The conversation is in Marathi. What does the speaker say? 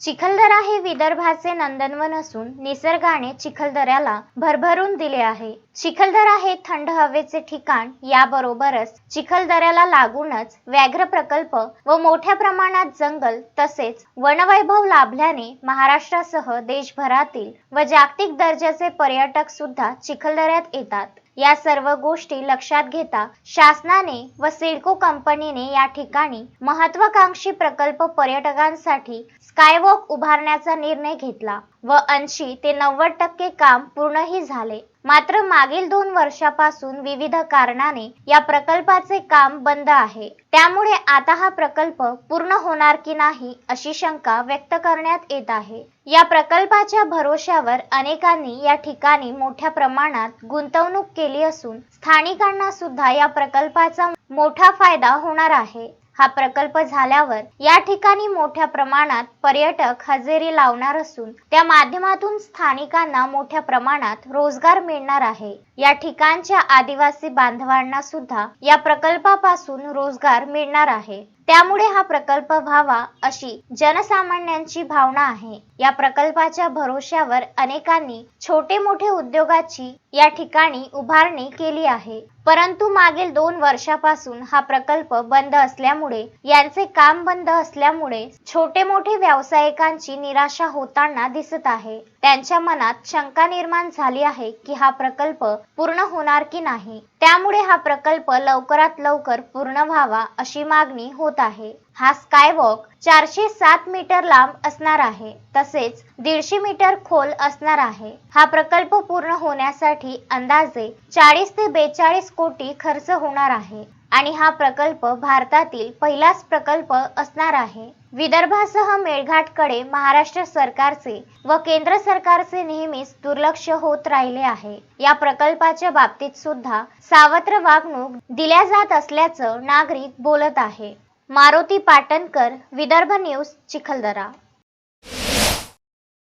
चिखलदरा हे विदर्भाचे नंदनवन असून निसर्गाने चिखलदऱ्याला भरभरून दिले आहे. चिखलदरा हे थंड हवेचे ठिकाण याबरोबरच चिखलदऱ्याला लागूनच व्याघ्र प्रकल्प व मोठ्या प्रमाणात जंगल तसेच वनवैभव लाभल्याने महाराष्ट्रासह देशभरातील व जागतिक दर्जाचे पर्यटक सुद्धा चिखलदऱ्यात येतात. या सर्व गोष्टी लक्षात घेता शासनाने व सिडको कंपनीने या ठिकाणी महत्वाकांक्षी प्रकल्प पर्यटकांसाठी स्कायवॉक उभारण्याचा निर्णय घेतला. व ऐंशी ते नव्वद टक्के काम पूर्णही झाले. मात्र मागील दोन वर्षापासून विविध कारणाने या प्रकल्पाचे काम बंद आहे. त्यामुळे आता हा प्रकल्प पूर्ण होणार की नाही अशी शंका व्यक्त करण्यात येत आहे. या प्रकल्पाच्या भरोश्यावर अनेकांनी या ठिकाणी मोठ्या प्रमाणात गुंतवणूक केली असून स्थानिकांना सुद्धा या प्रकल्पाचा मोठा फायदा होणार आहे. हा प्रकल्प झाल्यावर या ठिकाणी मोठ्या प्रमाणात पर्यटक हजेरी लावणार असून त्या माध्यमातून स्थानिकांना मोठ्या प्रमाणात रोजगार मिळणार आहे. या ठिकाणच्या आदिवासी बांधवांना सुद्धा या प्रकल्पापासून रोजगार मिळणार आहे. त्यामुळे हा प्रकल्प व्हावा अशी जनसामान्यांची भावना आहे. या प्रकल्पाच्या भरोश्यावर अनेकांनी छोटे मोठे उद्योगाची या ठिकाणी उभारणी केली आहे. परंतु मागील दोन वर्षापासून हा प्रकल्प बंद असल्यामुळे यांचे काम बंद असल्यामुळे छोटे मोठे व्यावसायिकांची निराशा होताना दिसत आहे. त्यांच्या मनात शंका निर्माण झाली आहे की हा प्रकल्प पूर्ण होणार की नाही. त्यामुळे हा प्रकल्प लवकरात लवकर पूर्ण व्हावा अशी मागणी होत आहे. हा स्कायवॉक चारशे सात मीटर लांब असणार आहे. तसेच दीडशे मीटर खोल असणार आहे. हा प्रकल्प पूर्ण होण्यासाठी अंदाजे चाळीस ते बेचाळीस कोटी खर्च होणार आहे. आणि हा प्रकल्प भारतातील पहिलाच प्रकल्प असणार आहे. विदर्भासह मेळघाटकडे महाराष्ट्र सरकारचे व केंद्र सरकारचे नेहमीच दुर्लक्ष होत राहिले आहे. या प्रकल्पाच्या बाबतीत सुद्धा सावत्र वागणूक दिल्या जात असल्याचं नागरिक बोलत आहे. मारुती पाटणकर विदर्भ न्यूज चिखलदरा.